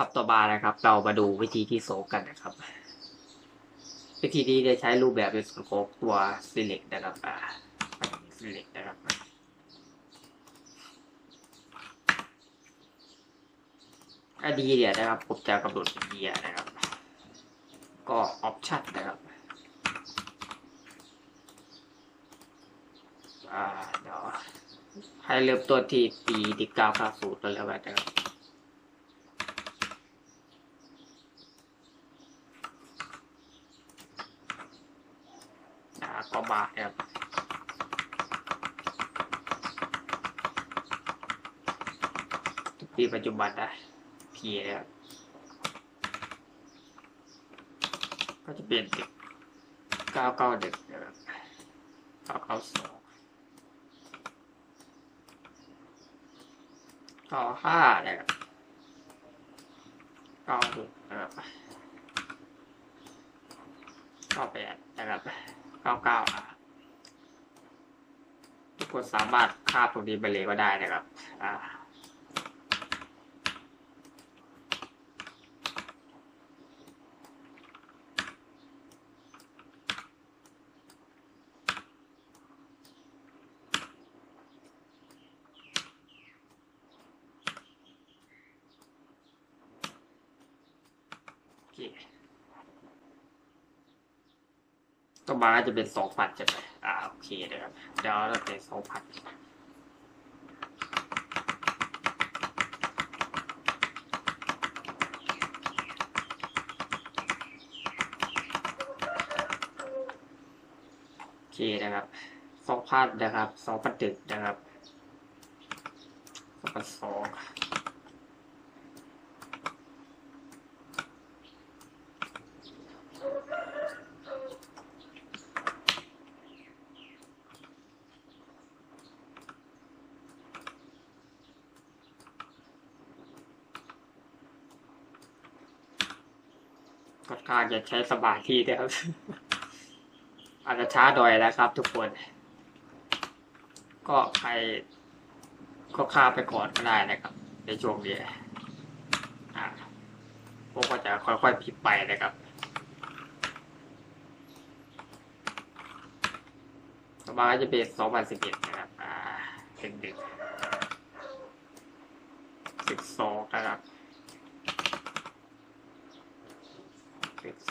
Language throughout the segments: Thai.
ครับต่อมานะครับ เรามาดูวิธีที่โซกกันนะครับ วิธีนี้จะใช้รูปแบบในส่วนของตัว select นะครับอ่า select นะครับอันนี้เนี่ยนะครับผมจะกำหนดเป็นเดียนะครับ ก็ option นะครับอ่าเดี๋ยวให้เริ่มต้นที่ปีที่เก้าเก้าศูนย์แล้วกันนะครับ อ่าบาทครับปีปัจจุบันนะพีนะครับก็จะเปลี่ยนเก้าเก้าหนึ่งนะครับเก้าเก้าสองเก้าห้านะครับเก้าหกนะครับเก้าแปดนะครับ ก้าเก้าอะทุกคนสามารถคาบตรงนี้ไปเลยก็ได้นะครับ อ่าโอเค ต่อมาจะเป็นสองพันใช่ไหมอ่าโอเคนะครับเดี๋ยวเราเป็นสองพันโอเคนะครับสองพันนะครับสองพันตึกนะครับสองพันสอง ค่อนข้างจะใช้สมาธินะครับ อาจจะช้าดอยนะครับ ทุกคน ก็ใครก็ข้าไปก่อนก็ได้นะครับ ในช่วงนี้อ่าพวกก็จะค่อยๆพิมพ์ไปนะครับต่อมาจะเป็น2011นะครับ อ่าเป็นดึกสิบสองนะครับ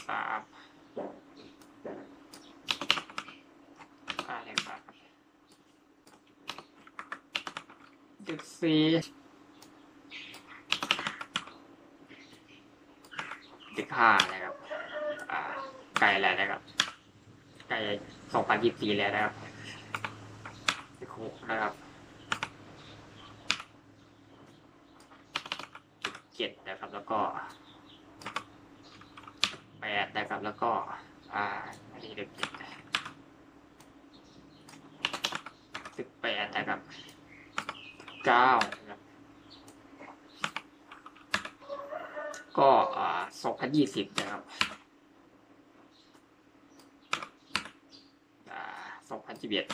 สิบสามอ่าเนี่ยครับสิบสี่สิบห้านะครับ อ่าใกลแล้วนะครับใกล้สองพันยี่สิบสี่แล้วนะครับสิบหกนะครับจุดเจ็ดนะครับ แล้วก็ ดนะครับ แล้วก็อ่าอันนี้เด็กสิบแปดนะครับเก้านะครับก็อ่าสองพันยี่สิบนะครับอ่าสองพันยี่สิบเอ็ด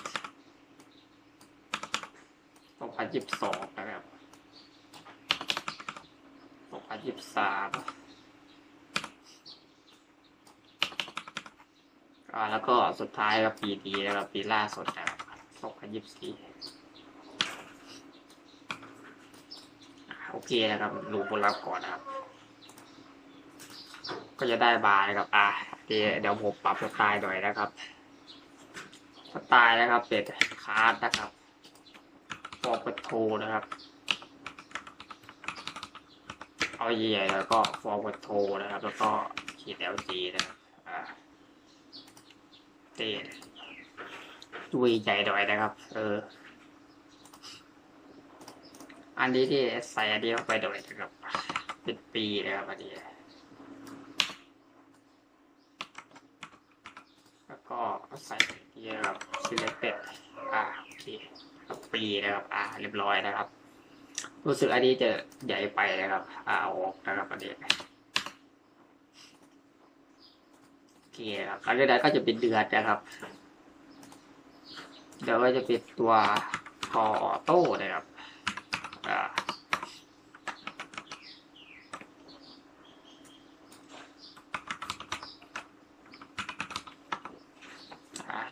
สองพันยี่สิบสองนะครับสองพันยี่สิบสามอ่า แล้วก็สุดท้ายก็ปีนี้นะครับปีล่าสุดนะครับสองพันยี่สิบสี่โอเคนะครับดูผลลัพธ์ก่อนนะครับ ก็จะได้บาร์นะครับ อ่าเดี๋ยวเดี๋ยวผมปรับสไตล์หน่อยนะครับ สไตล์นะครับเป็นคาร์ดนะครับฟอร์เโทนะครับ เอาใหญ่ๆแล้วก็ฟอร์เโทนะครับ แล้วก็ขีด LG นะครับ เตะดูใหญ่หน่อยนะครับ เออ อันนี้ที่ใส่อันนี้เข้าไปหน่อยนะครับเป็นปีนะครับอันนี้แล้วก็ใส่ที่นะครับ selected อ่าโอเคปีนะครับ อ่า เรียบร้อยนะครับ รู้สึกอันนี้จะใหญ่ไปนะครับ อ่าเอาออกนะครับอันนี้ ครับการกระดาก็จะเป็นเดือดนะครับ เดี๋ยวก็จะเป็นตัวคอโต้นะครับ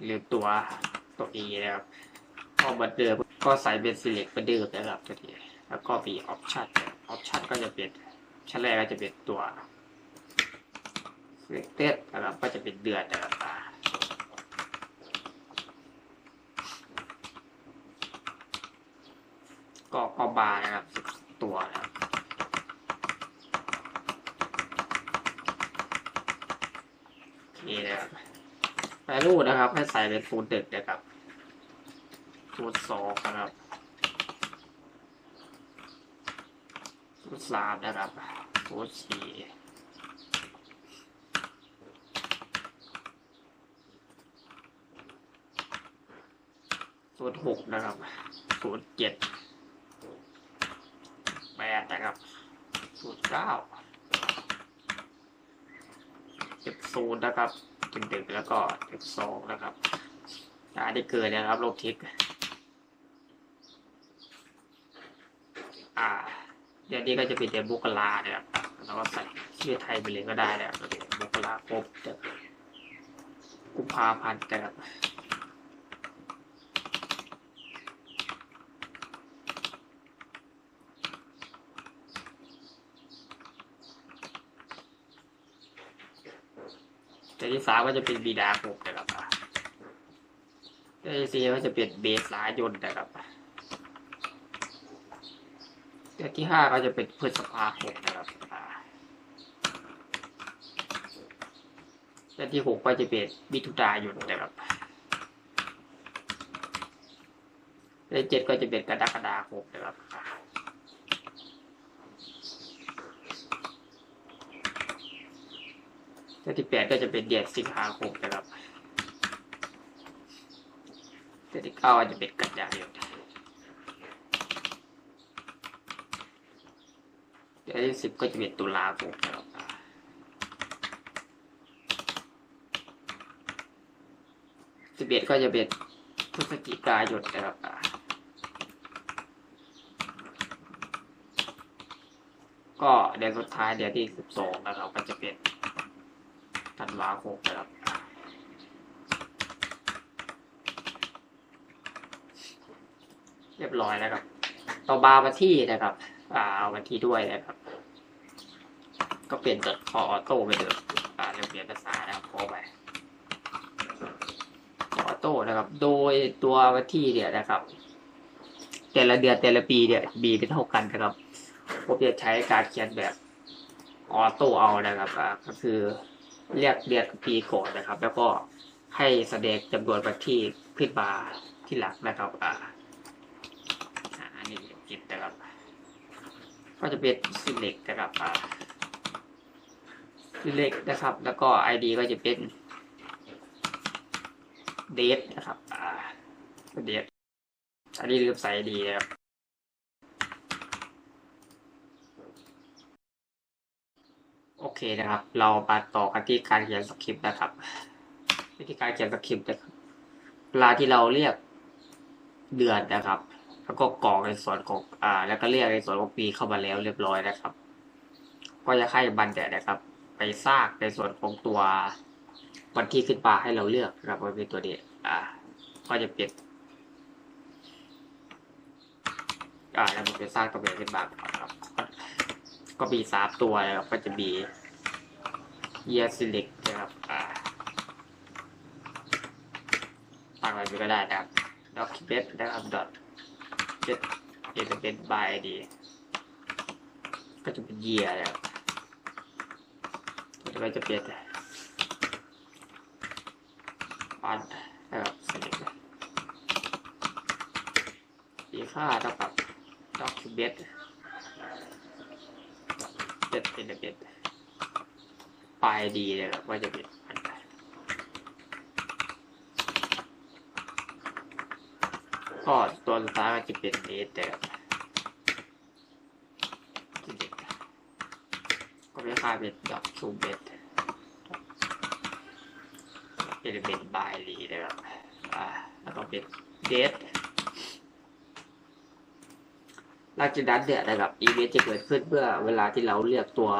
หรือตัวตัวอีนะครับก็มือเดิมก็ใส่เป็น select เหมือนเดิมนะครับตัวนี้แล้วก็มี option option ก็จะเป็นชั้นแรกก็จะเป็นตัว selected นะครับก็จะเป็นเดือนนะครับอ่าก็ก็บาร์นะครับ10ตัวนะครับโอเคนะครับแวลูนะครับ ให้ใส่เป็นฟูดเด็กนะครับฟูดสองนะครับฟูดสามนะครับฟูดสี่ ศูนย์หกนะครับศูนย์เจ็ดแปดนะครับศูนย์เก้าสิบศูนย์นะครับถึงดึกแล้วก็สิบสองนะครับอันนี้เกินนะครับลบทิกอ่าเดี๋ยวนี้ก็จะเป็นเดือนบุกลาเนะครับแล้วก็ใส่ชื่อไทยไปเลยก็ได้นะครับเดบุกลาครบเดือกุมภาพันธ์นะครับ เดือนที่สามก็จะเป็นบีดาคมนะครับเดือนที่สี่ก็จะเป็นเบสายนนะครับเดือนที่ห้าก็จะเป็นพฤษภาคมนะครับอ่าเดือนที่หกก็จะเป็นมิถุนายนนะครับเดือนเจ็ดก็จะเป็นกรกฎาคมนะครับ เดือนที่แปดก็จะเป็นเดือนสิงหาคมนะครับเดือนที่เก้าก็จะเป็นกันยายนเดือนที่สิบก็จะเป็นตุลาคมนะครับสิบเอ็ดก็จะเป็นพฤศจิกายนนะครับก็เดือนสุดท้ายเดือนที่สิบสองนะครับก็จะเป็น วาคมนะครับเรียบร้อยแล้วครับ ต่อบาร์มาที่นะครับ อ่าเอาวันที่ด้วยนะครับ ก็เปลี่ยนจากคอออโต้ไปเดิมอ่าเรียเปลี่ยนภาษานะครับพอไปคอออโต้นะครับ โดยตัววันที่เนี่ยนะครับ แต่ละเดือนแต่ละปีเนี่ยมีเป็นเท่ากันนะครับผมจะใช้การเขียนแบบออโต้เอานะครับก็คือ เรียกเดือนปีก่อนนะครับ แล้วก็ให้แสดงจำนวนวันที่ขึ้นมาที่หลังนะครับอ่าอันนี้ผิดนะครับ ก็จะเป็น select นะครับอ่า select นะครับ แล้วก็ id ก็จะเป็น date นะครับอ่า date อันนี้ลืมใส่ id นะครับ โอเคนะครับ เรามาต่อกันที่การเขียนสคริปต์นะครับ วิธีการเขียนสคริปต์นะครับเวลาที่เราเรียกเดือนนะครับ แล้วก็กรอกในส่วนของอ่า แล้วก็เรียกในส่วนของปีเข้ามาแล้วเรียบร้อยนะครับ ก็จะให้บันเดนะครับ ไปสร้างในส่วนของตัววันที่ขึ้นมาให้เราเลือกนะครับว่าเป็นตัวนี้อ่า ก็จะเป็นอ่าแล้วมันจะสร้างตัวเองขึ้นมาครับ ก็มีสามตัวนะครับก็จะมี year select นะครับอ่าตั้งอะไรไปก็ได้นะครับ document นะครับ dot get element by id ก็จะเป็น year นะครับก็จะเป็น on นนะครับ select สีค่าเท่ากับ document จะเป็ นจะเป็นปลายดีเลยครับว่าจะเป็นอันไหนก็ตัวสุดท้ายจะเป็นเดทแต่ก็ไม่ค่าเป็นดอกชูเบตเป็นเป็นบายดีนะครับอ่าแล้วก็เป็นเดท หลังจากนั้นเนี่ยนะครับอีเวนต์จะเกิดขึ้นเมื่อเวลาที่เราเลือกตัว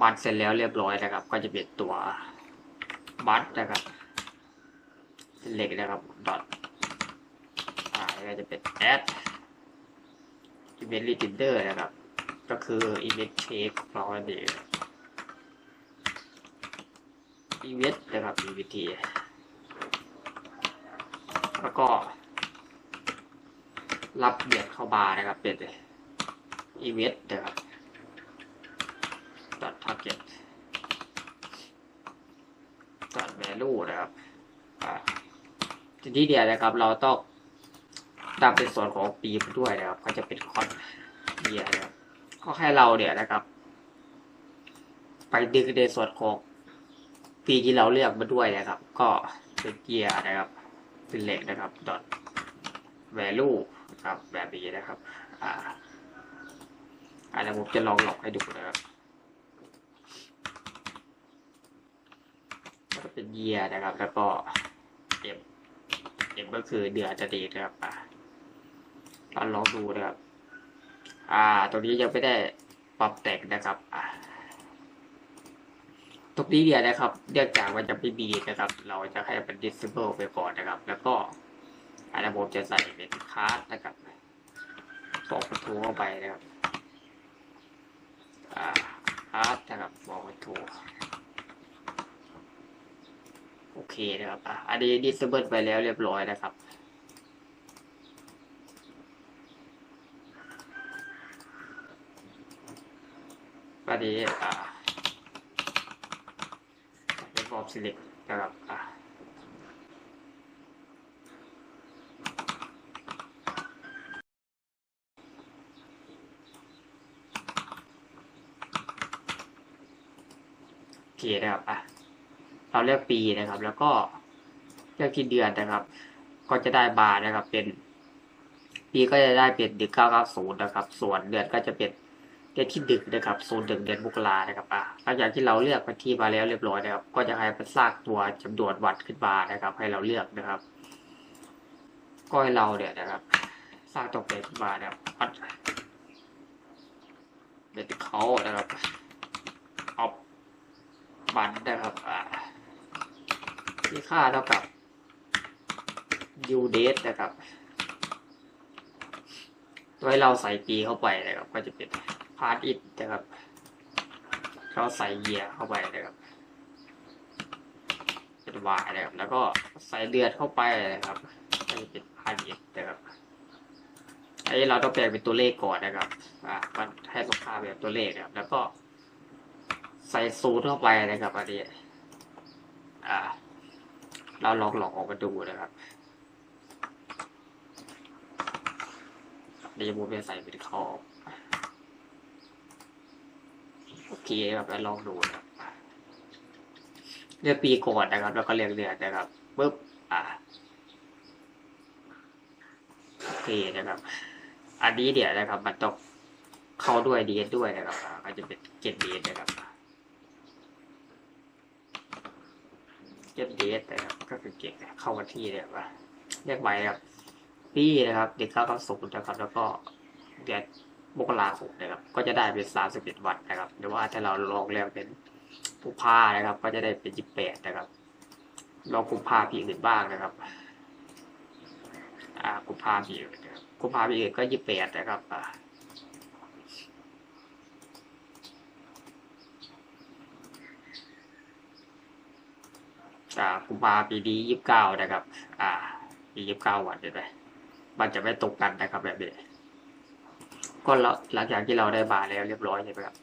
บัตเสร็จแล้วเรียบร้อยนะครับ ก็จะเป็นตัวบัตนะครับเหล็กนะครับ dot อ่าก็จะเป็น add event reader นะครับ ก็คือ event check ของเรานั่อง event นะครับ event แล้วก็ รับเบียดเข้ามาร์นะครับ เป็น event นะครับ dot target dot value นะครับทีนี้เดียวนะครับ เราต้องตามเป็นส่วนของปีมด้วยนะครับ ก็จะเป็นคอนเยียนะครับก็ให้เราเนี่ยนะครับ ไปดึงในส่วนของปีที่เราเลือกมาด้วยนะครับ ก็เป็นเกียร์นะครับ เป็นเหล็กนะครับ dot value ครับแบบนี้นะครับ อ่าอ่าแล้ผมจะลองหลอกให้ดูนะครับก็เป็นเยียนะครับ แล้วก็เอ็มเอ็มก็คือเดือนจะดีนะครับอ่าเราลองดูนะครับ อ่า ตรงนี้ยังไม่ได้ปรับแต่งนะครับ อ่าตรงนี้เดียนะครับเนื่องจากมันจะไม่มีนะครับ เราจะให้เป็น disable ไปก่อนนะครับ แล้วก็ อันนั้ผมจะใส่เป็นคาร์ดนะครับสองประตูเข้าไปนะครับคาร์ดนะครับสองประตูโอเคนะครับอะอันนี้ดิสเบิลไปแล้วเรียบร้อยนะครับอันนี้อ่าเป็นบอบสิลิกนะครับ อะโอเค นะครับอะเราเลือกปีนะครับ แล้วก็เลือกที่เดือนนะครับ ก็จะได้บาร์นะครับ เป็นปีก็จะได้เป็นดึกเก้าเก้าศูนย์นะครับ ส่วนเดือนก็จะเป็นเดือนที่ดึกนะครับศูนย์ถึงเดือนมกรานะครับอะหลังจากที่เราเลือกวันที่มาแล้วเรียบร้อยนะครับ ก็จะให้มันสร้างตัวจำนวนวันขึ้นมานะครับ ให้เราเลือกนะครับ ก็ให้เราเนี่ยนะครับ สร้างตัวเป็นขึ้นมานะครับอัดเป็นเขานะครับ บันนะครับที่ค่าเท่ากับ u date นะครับโดยเราใส่ปีเข้าไปนะครับ ก็จะเป็น part it นะครับเราใส่ year เข้าไปนะครับเป็น y นะครับ แล้วก็ใส่เดือนเข้าไปนะครับก็จะเป็น part it นะครับอันนี้เราต้องแปลงเป็นตัวเลขก่อนนะครับ อ่ามันให้ตรงค่าแบบตัวเลขนะครับ แล้วก็ ใส่ศูนย์เข้าไปนะครับอันนี้อ่า เราลองหลอกออกมาดูนะครับเดี๋ยวผมจะใส่เป็นคอโอเคครับแล้วลองดูนะครับเลือกปีก่อนนะครับ แล้วก็เลือกเดือนนะครับปึ๊บอ่าโอเคนะครับ อันนี้เดี๋ยวนะครับ มันต้องเข้าด้วยเดียด้วยนะครับก็จะเป็นเกตดีนะครับ เก็บเดทนะครับก็คือเก็บเข้าวันที่เลยว่าเรียกใบครับปีนะครับเด็กเข้ากับศูนย์นะครับ แล้วก็เดือนมกราคมนะครับ ก็จะได้เป็นสามสิบเอ็ดวันนะครับหรือว่าถ้าเราลองแล้วเป็นกุมภานะครับ ก็จะได้เป็นยี่สิบแปดนะครับลองกุมภาพีอื่นบ้างนะครับ อ่ากุมภาพีอื่นกุมภาพีอื่นก็ยี่สิบแปดนะครับอ่า กุมภาปีนี้ยี่สิบเก้านะครับ อ่าปียี่สิบเก้าวันเห็นไหมมันจะไม่ตรงกันนะครับแบบนี้ก็หลังจากที่เราได้บาร์แล้วเรียบร้อยใช่ไหมครับ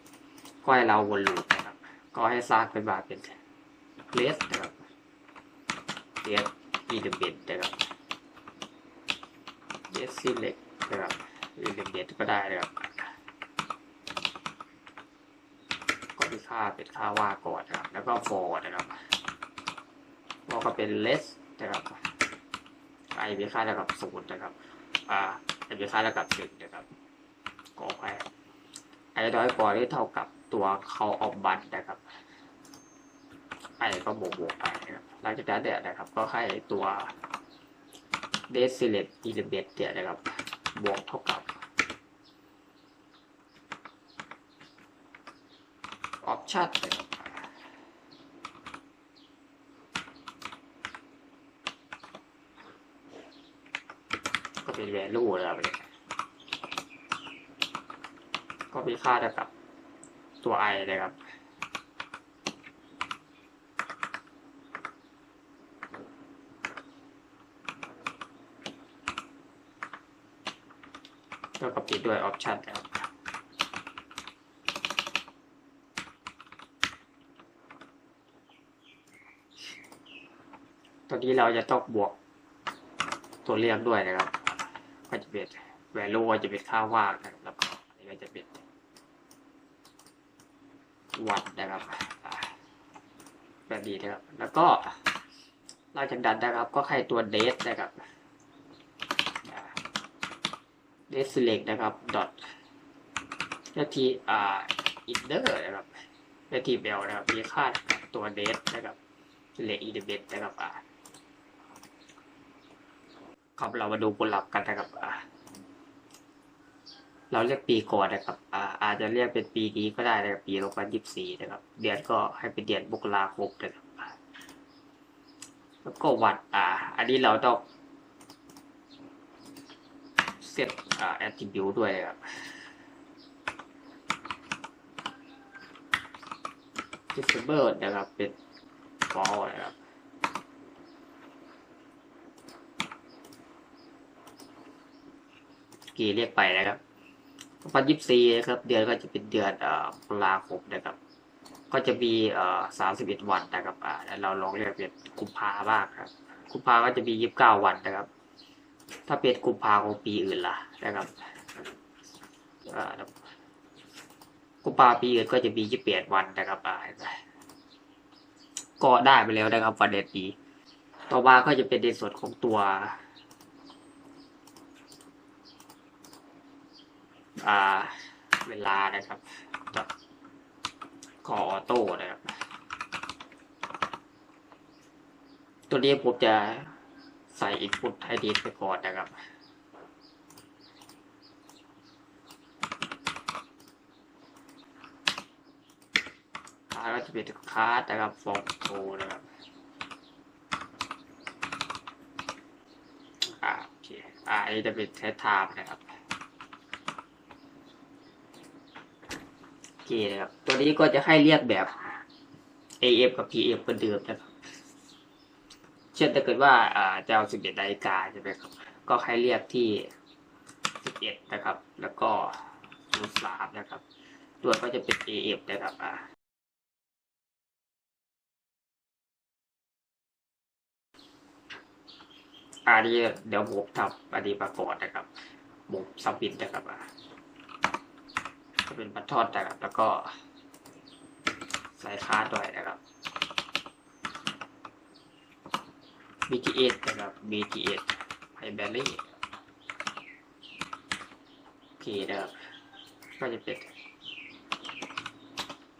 ก็ให้เราวนลูปนะครับ ก็ให้สร้างเป็นบาร์เป็นเลสนะครับเลสอีเดเบนนะครับเลสซีเล็กนะครับอีเดเบนก็ได้นะครับ ก็มีค่าเป็นค่าว่าก่อนนะครับ แล้วก็ for นะครับ เราก็เป็น less นะครับไอมีค่าเท่ากับศูนย์นะครับอ่าไอมีค่าเท่ากับหนึ่งนะครับก็ไปไอน้อยกว่าที่เท่ากับตัวเขาออกบัตนะครับไอก็บวกบวกไปนะครับหลังจากนั้นเนี่ยนะครับ ก็ให้ตัว d e c i l e t element เนี่ยนะครับ บวกเท่ากับ option นะครับ เป็น value นะครับเนี่ยก็มีค่าเท่ากับตัว i นะครับก็ปิดด้วย option นะครับตอนนี้เราจะต้องบวกตัวเรียกด้วยนะครับ ก็จะเป็น value ก็จะเป็นค่าว่างนะครับแล้วก็อันนี้ก็จะเป็นวัดนะครับแบบนี้นะครับ แล้วก็หลังจากนั้นนะครับ ก็ให้ตัว date นะครับ date select นะครับ dot นาทีอ่า inner นะครับนาทีเบลนะครับมีค่าตัว date นะครับ select element นะครับอ่า ครับ เรามาดูผลลัพธ์กันนะครับอ่าเราเรียกปีก่อนนะครับอ่าอาจจะเรียกเป็นปีนี้ก็ได้นะครับปี2024นะครับ เดือนก็ให้เป็นเดือนมกราคมนะครับแล้วก็วันอ่า อันนี้เราต้องเซตอ่า attribute ด้วยนะครับ December นะครับเป็น fall นะครับ กี่เรียกไปนะครับวันยี่สี่นะครับ เดือนก็จะเป็นเดือนเอ่อตุลาคมนะครับ ก็จะมีเอ่อสามสิบเอ็ดวันนะครับอ่าเราลองเรียกเป็นกุมภาบ้างครับกุมภาก็จะมียี่สิบเก้าวันนะครับ ถ้าเป็นกุมภาของปีอื่นล่ะนะครับอ่ากุมภาปีอื่นก็จะมียี่สิบแปดวันนะครับอ่าเห็นไหมก็ได้ไปแล้วนะครับวันเดือนปี ต่อมาก็จะเป็นในส่วนของตัว อ่า เวลานะครับกับคอออโต้นะครับ ตัวนี้ผมจะใส่ input ให้ดีไปก่อนนะครับคาร์ก็จะเป็นคาร์ดนะครับฟองโตนะครับอ่าโอเคอ่าอันนี้จะเป็นเทสไทม์นะครับ โอเค นะครับ ตัวนี้ก็จะให้เรียกแบบ AF กับ PM เหมือนเดิมนะครับ เช่นถ้าเกิดว่าอ่าจะเอา11นาฬิกาใช่ไหมครับ ก็ให้เรียกที่ 11 นะครับ แล้วก็03นะครับ ตัวก็จะเป็น AF นะครับอ่าอันนี้เดี๋ยวผมทำอันนี้มาก่อนนะครับผมซับบินนะครับอ่า จะเป็นบัตทอดนะครับ แล้วก็ใส่คาร์ดด้วยนะครับ BTS นะครับ BTS ไฮแบลลี่โอเคนะครับ ก็จะเป็น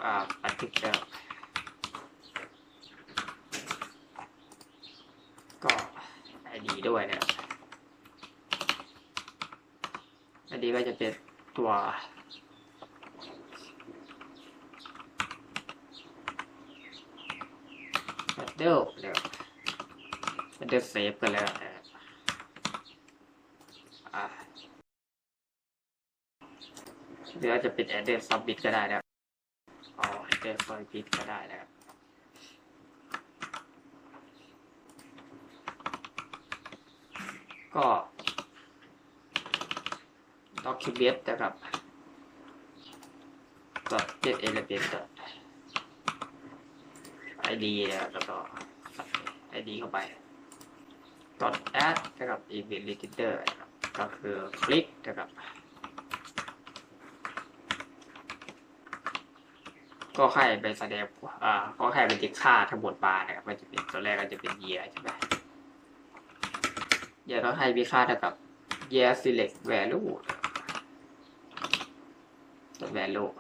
อ่าบันทึกแล้วก็ ID ด้วยนะครับ ID ก็จะเป็นตัว เดี๋ยว Paddle Save กันแล้วนะครับอ่าหรือว่าจะเป็น Address Submit ก็ได้นะครับอ๋อ Address Submit ก็ได้นะครับก็ document นะครับก็ get element id นะครับแล้วก็ใส่ id เข้าไป dot add นะครับ event register นะครับก็คือคลิกนะครับก็ให้ไปแสดงอ่าก็ให้เป็นติค่าทั้งหมดมาร์นะครับมันจะเป็นตัวแรกก็จะเป็น year ใช่ไหมเดี๋ยวเราให้มีค่าเท่ากับ year select value ตัว value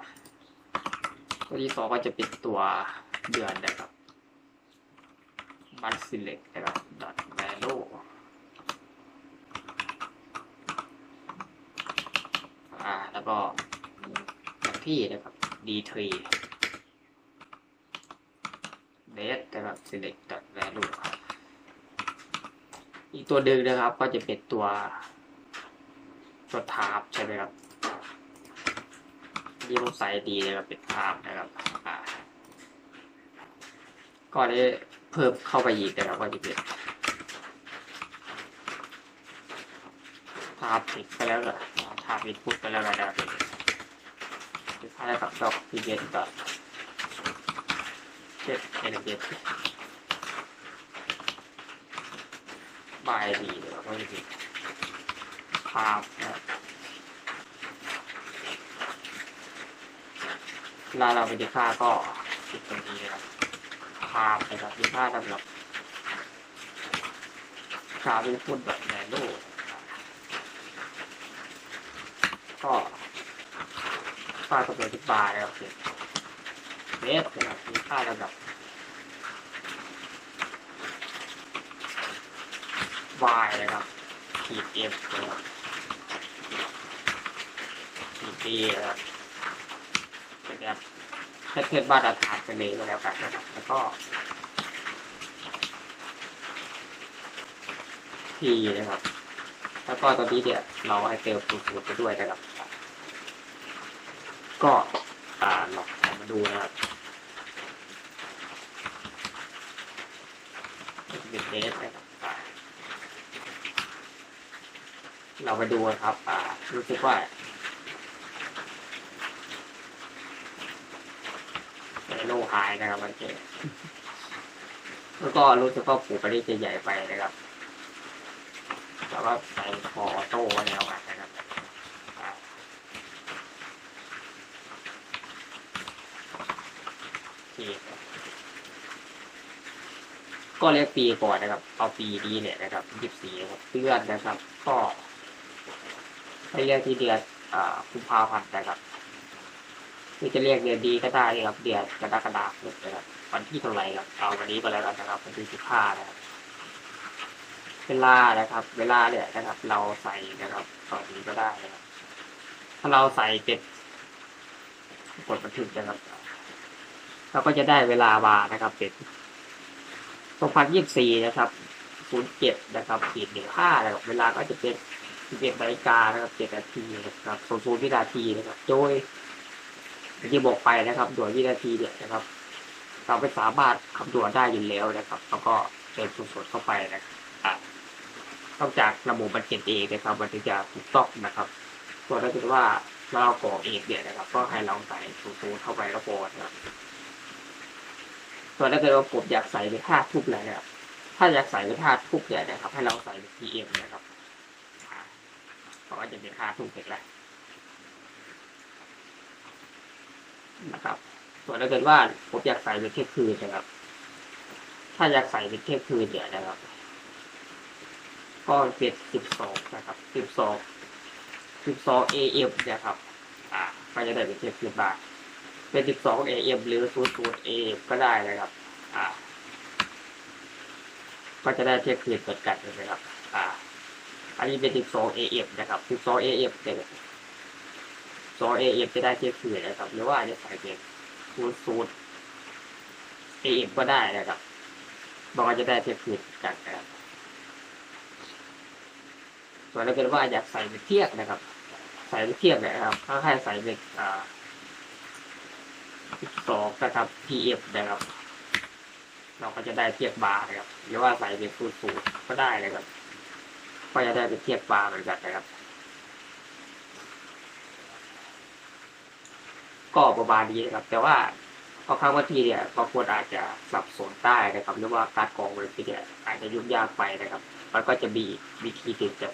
ตัวที่สองก็จะเป็นตัวเดือนนะครับ month select นะครับ dot value อ่า แล้วก็วันที่นะครับ d3 date นะครับ select dot value อีกตัวหนึ่งนะครับ ก็จะเป็นตัวตัวทาร์ใช่ไหมครับนี่ผมใส่ดีเลยครับเป็นทาร์นะครับอ่าก็ได้ เพิ่มเข้าไปอีกนะครับว่าจะเป็นทาปิดไปแล้วก็ทาร์ปอินพุตไปแล้วก็ได้เป็นคล้ายกับดอกพีเดนก็เจ็ดเอ็นเจ็ดบายดีเลยครับว่าจะเป็นทาร์นะเวลาเราไปดีค่าก็ติดตรงนี้นะครับ พาไปครับดีค่าสำหรับคาเป็นพูดแบบแมนโลก็ค่าตัวเป็นที่บาร์นะครับเมตรนะครับดีค่าสำหรับ y นะครับขีด f นะครับขีด d นะครับเป็นแบบ ให้เทียบมาตรฐานกันเลยก็แล้วกันนะครับแล้วก็ทีนะครับ แล้วก็ตอนนี้เนี่ยเราให้เติมสูตรไปด้วยนะครับ ก็อ่าลองมาดูนะครับเป็นเดฟนะครับเรามาดูครับ อ่า รู้สึกว่า ในโลหายนะครับมันเจแล้วก็รู้สึกว่าปูไปได้จะใหญ่ไปนะครับแต่ว่าใส่คอโต้ไว้แล้วกันนะครับก็เรียกปีก่อนนะครับ เอาปีนี้เนี่ยนะครับยี่สี่เดือนนะครับ ก็ให้เรียกที่เดือนอ่ากุมภาพันธ์นะครับ คือจะเรียกเดือนดีก็ได้ครับ เดือนกรกฎาคมนะครับ วันที่เท่าไหร่ครับ เอาวันนี้ก็แล้วกันนะครับวันที่สิบห้านะครับ เวลานะครับ เวลาเนี่ยนะครับ เราใส่นะครับตอนนี้ก็ได้นะครับถ้าเราใส่เจ็ดกดบันทึกนะครับ เราก็จะได้เวลาวานะครับเป็นสองพันยี่สิบสี่นะครับศูนย์เจ็ดนะครับขีดหนึ่งห้านะครับเวลาก็จะเป็นสิบเอ็ดนาฬิกานะครับเจ็ดนาทีนะครับศูนย์ศูนย์วินาทีนะครับ โดย ที่บอกไปนะครับด่วนวินาทีเนี่ยนะครับ เราไม่สามารถคำนวณได้อยู่แล้วนะครับ แล้วก็เติมสดๆเข้าไปนะครับอะนอกจากระบบมันเก็บเองนะครับมันถึงจะถูกต้องนะครับส่วนถ้าเกิดว่าเรากรอเองเนี่ยนะครับ ก็ให้เราใส่สูตรเข้าไปก็พอนะครับส่วนถ้าเกิดว่าผมอยากใส่เป็นท่าทุบเลยนะครับ ถ้าอยากใส่เป็นท่าทุบเนี่ยนะครับ ให้เราใส่เป็น PM นะครับอะก็จะเป็นท่าทุบเสร็จแล้ว นะครับ ส่วนถ้าเกิดว่าผมอยากใส่เป็นเที่คืนนะครับ ถ้าอยากใส่เป็นเที่คืนเนี่ยวนะครับ ก็เป็นสิบสองนะครับสิบสองสิบสอง AM นะครับ อ่าก็จะได้เป็นเที่คืนบ้างเป็นสิบสอง AM หรือศูนย์ศูนย์ AM ก็ได้นะครับ อ่า ก็จะได้เทียงคืนเกิดกันนะครับ อ่า อันนี้เป็นสิบสอง AM นะครับสิบสอง AM เนี่ย สองเอเอฟจะได้เทียบคืนนะครับ หรือว่าจะใส่เป็นศูนย์ศูนย์เอเอฟก็ได้นะครับบอกว่าจะได้เทียบคืนกันนะครับส่วนถ้าเกิดว่าอยากใส่เป็นเทียบนะครับ ใส่เป็นเทียบนะครับถ้าให้ใส่เป็นอ่าสองนะครับ PF นะครับ เราก็จะได้เทียบบาร์นะครับ หรือว่าใส่เป็นศูนย์ศูนย์ก็ได้นะครับ ก็จะได้เป็นเทียบบาร์เหมือนกันนะครับ ก็ประมาณนี้นะครับ แต่ว่าบางครั้งบางทีเนี่ยบางคนอาจจะสับสนได้นะครับหรือว่าการกรองเวทีเนี่ยอาจจะยุ่งยากไปนะครับ มันก็จะมีวิธีที่จะ